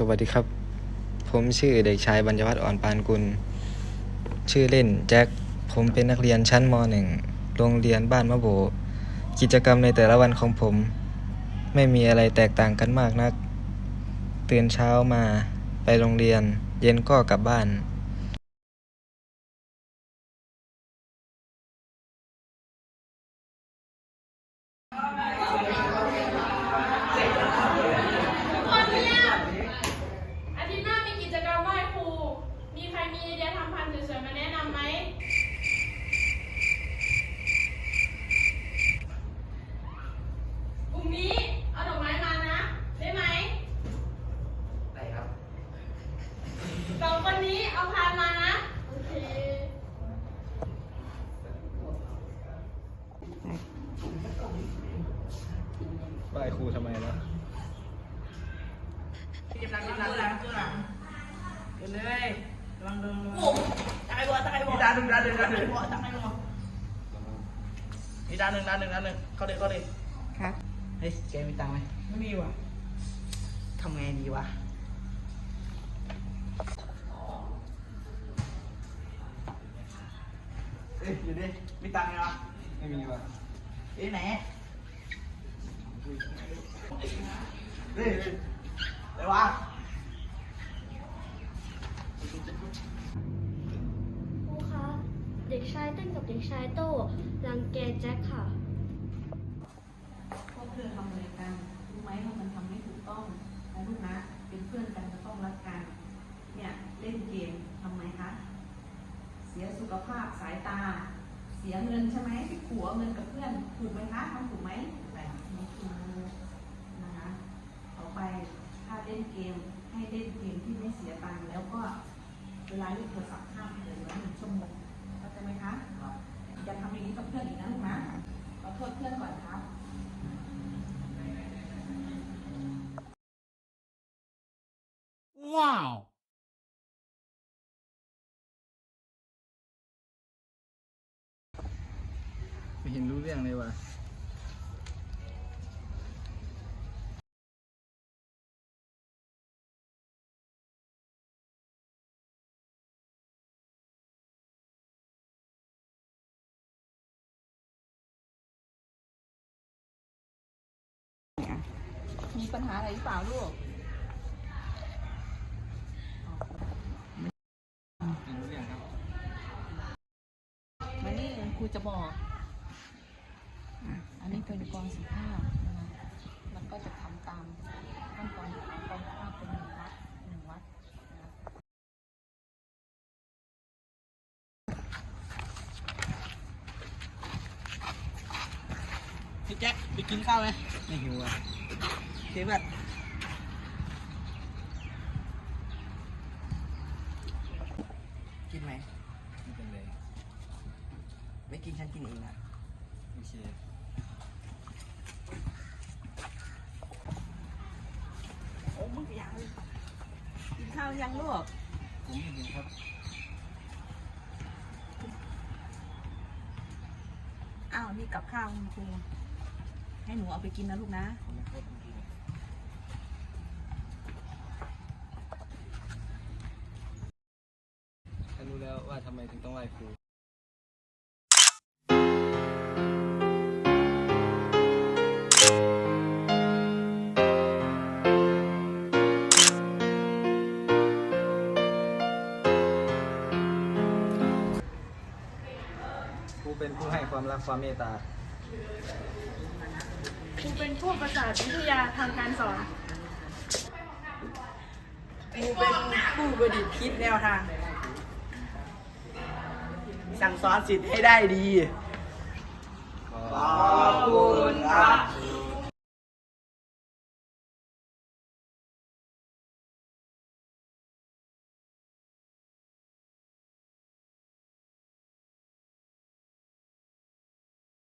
สวัสดีครับ ผมชื่อเด็กชายบรรยวัฒน์อ่อนปานกุล ชื่อเล่นแจ็ค ผมเป็นนักเรียนชั้นม .1 โรงเรียนบ้านมะโบ กิจกรรมในแต่ละวันของผม ไม่มีอะไรแตกต่างกันมากนัก ตื่นเช้ามาไปโรงเรียน เย็นก็กลับบ้าน อาทิตย์หน้ามีกิจกรรมไหว้ครู มีใครมีไอเดียทำพันธุ์สวยๆมาแนะนำไหม กลุ่มนี้เอาดอกไม้มานะ ได้ไหม ได้ครับ สองคนนี้เอาพานมานะ โอเค บายครูทำไมนะ เก็บหลังเก็บหลังหลังตัวหลังเดินเลยระวังโดนระวังโอ้ตายบ่ตายบ่ดานหนึ่งดานหนึ่งดานหนึ่งบ่ตายบ่มีดานหนึ่งดานหนึ่งดานหนึ่งเข้าเลยเข้าเลยครับเฮ้ยแกมีตังค์ไหมไม่มีว่ะทำไงดีวะเอ้ยอยู่ดิมีตังค์ไหมวะไม่มีว่ะเอ้ยไหนเฮ้ย วะครูคะเด็กชายเต้นกับเด็กชายโต้รังแกแจ็คค่ะ พวกเธอทำอะไรกันรู้ไหมว่ามันทำไม่ถูกต้องนะลูกนะ เป็นเพื่อนกันจะต้องรักกัน เนี่ยเล่นเกมทำไมคะ เสียสุขภาพสายตา เสียเงินใช่ไหมไปขัวเงินกับเพื่อน ถูกไหมคะทำถูกไหมไม่ถูกนะคะต่อไปถ้าเล่นเกมให้เล่นเกมที่ไม่เสียตังค์แล้วก็เวลาเล่นโทรศัพท์ห้ามเกินกว่าหนึ่งชั่วโมงเข้าใจไหมคะอย่าทำอย่างนี้กับเพื่อนอีกนะลูกนะขอโทษเพื่อนก่อนครับไม่เห็นรู้เรื่องเลยว่ะ มีปัญหาอะไรหรือเปล่าลูกมานี่ครูจะบอก อันนี้เป็นกองสีข้าวนะคะมันก็จะทำตามขั้นตอนของกองข้าเป็นหนึ่งวัดหนึ่งวัดนะคะพี่แจ็คไปกินข้าวไหมไม่หิวอะ เคแบบกินไหมไม่เป็นไรไม่กินฉันกินเองนะโอเคโอ้มึงยังกินข้าวยังลูกผมไม่หิวครับอ้าวนี่กับข้าวคุณครูให้หนูเอาไปกินนะลูกนะ วว่าทำไมถึงต้องไหว้ครูครูเป็นผู้ให้ความรักความเมตตา ครูเป็นผู้ประสาทวิทยาทางการสอนกูเป็นผู้ประดิษฐ์คิดแนวทาง สั่งสอนสิทธิ์ให้ได้ดี ขอบคุณครับ